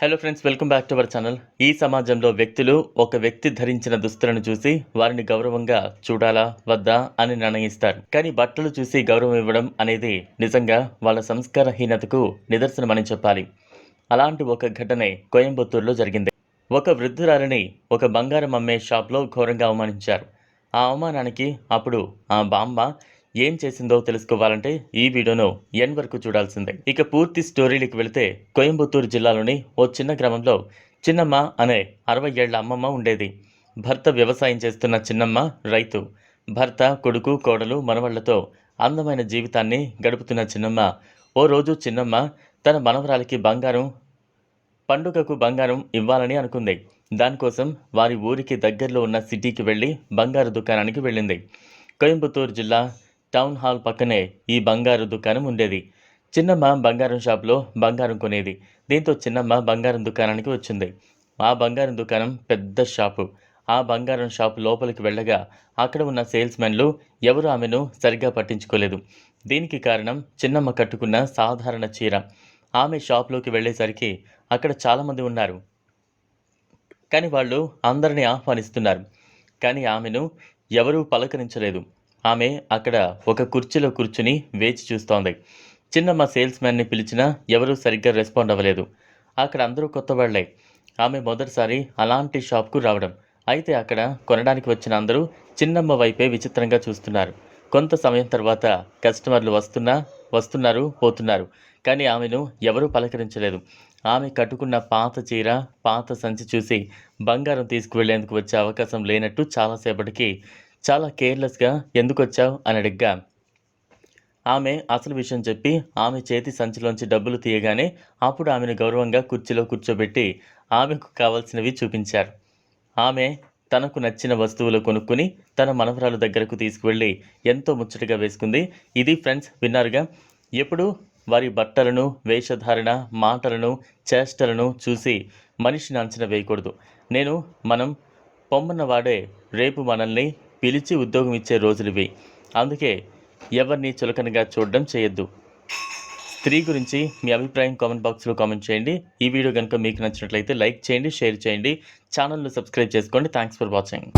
Hello friends welcome back to our channel ఈ సమాజంలో వ్యక్తులు ఒక వ్యక్తి ధరించిన దుస్తులను చూసి వారిని గౌరవంగా చూడాలా వద్దా అని నిర్ణయిస్తారు. కానీ బట్టలు చూసి గౌరవం ఇవ్వడం అనేది నిజంగా వాళ్ళ సంస్కారహీనతకు నిదర్శనమని చెప్పాలి. అలాంటి ఒక ఘటనే కోయంబత్తూరులో జరిగింది. ఒక వృద్ధురాలిని ఒక బంగారం అమ్మే షాప్లో ఘోరంగా అవమానించారు. ఆ అవమానానికి అప్పుడు ఆ బామ్మ ఏం చేసిందో తెలుసుకోవాలంటే ఈ వీడియోను ఎన్ వరకు చూడాల్సిందే. ఇక పూర్తి స్టోరీలకు వెళితే కోయంబత్తూరు జిల్లాలోని ఓ చిన్న గ్రామంలో చిన్నమ్మ అనే అరవై ఏళ్ళ అమ్మమ్మ ఉండేది. భర్త వ్యవసాయం చేస్తున్న చిన్నమ్మ రైతు. భర్త కొడుకు కోడలు మనవళ్ళతో అందమైన జీవితాన్ని గడుపుతున్న చిన్నమ్మ. ఓ రోజు చిన్నమ్మ తన మనవరాలికి బంగారం పండుగకు బంగారం ఇవ్వాలని అనుకుంది. దానికోసం వారి ఊరికి దగ్గరలో ఉన్న సిటీకి వెళ్ళి బంగారు దుకాణానికి వెళ్ళింది. కోయంబత్తూరు జిల్లా టౌన్ హాల్ పక్కనే ఈ బంగారు దుకాణం ఉండేది. చిన్నమ్మ బంగారం షాప్లో బంగారం కొనేది. దీంతో చిన్నమ్మ బంగారం దుకాణానికి వచ్చింది. ఆ బంగారం దుకాణం పెద్ద షాపు. ఆ బంగారం షాపు లోపలికి వెళ్ళగా అక్కడ ఉన్న సేల్స్ మెన్లు ఎవరు ఆమెను సరిగ్గా పట్టించుకోలేదు. దీనికి కారణం చిన్నమ్మ కట్టుకున్న సాధారణ చీర. ఆమె షాప్లోకి వెళ్ళేసరికి అక్కడ చాలామంది ఉన్నారు. కానీ వాళ్ళు అందరినీ ఆహ్వానిస్తున్నారు. కానీ ఆమెను ఎవరూ పలకరించలేదు. ఆమె అక్కడ ఒక కుర్చీలో కూర్చుని వేచి చూస్తోంది. చిన్నమ్మ సేల్స్ మ్యాన్ని పిలిచినా ఎవరూ సరిగ్గా రెస్పాండ్ అవ్వలేదు. అక్కడ అందరూ కొత్త వాళ్ళే ఆమె మొదటిసారి అలాంటి షాప్కు రావడం. అయితే అక్కడ కొనడానికి వచ్చిన అందరూ చిన్నమ్మ వైపే విచిత్రంగా చూస్తున్నారు. కొంత సమయం తర్వాత కస్టమర్లు వస్తున్నా వస్తున్నారు పోతున్నారు. కానీ ఆమెను ఎవరూ పలకరించలేదు. ఆమె కట్టుకున్న పాత చీర పాత సంచి చూసి బంగారం తీసుకువెళ్ళేందుకు వచ్చే అవకాశం లేనట్టు చాలాసేపటికి చాలా కేర్లెస్గా ఎందుకు వచ్చావు అని అడిగ్గా. ఆమె అసలు విషయం చెప్పి ఆమె చేతి సంచిలోంచి డబ్బులు తీయగానే అప్పుడు ఆమెను గౌరవంగా కుర్చీలో కూర్చోబెట్టి ఆమెకు కావాల్సినవి చూపించారు. ఆమె తనకు నచ్చిన వస్తువులు కొనుక్కుని తన మనవరాలు దగ్గరకు తీసుకువెళ్ళి ఎంతో ముచ్చటగా వేసుకుంది. ఇది ఫ్రెండ్స్ విన్నారుగా? ఎప్పుడు వారి బట్టలను వేషధారణ మాటలను చేష్టలను చూసి మనిషిని అంచనా వేయకూడదు. నేను మనం పొమ్మన్నవాడే రేపు మనల్ని పిలిచి ఉద్యోగం ఇచ్చే రోజులు ఇవి. అందుకే ఎవరిని చులకనగా చూడడం చేయొద్దు. స్త్రీ గురించి మీ అభిప్రాయం కామెంట్ బాక్స్లో కామెంట్ చేయండి. ఈ వీడియో కనుక మీకు నచ్చినట్లయితే లైక్ చేయండి షేర్ చేయండి. ఛానల్ను సబ్స్క్రైబ్ చేసుకోండి. Thanks for watching.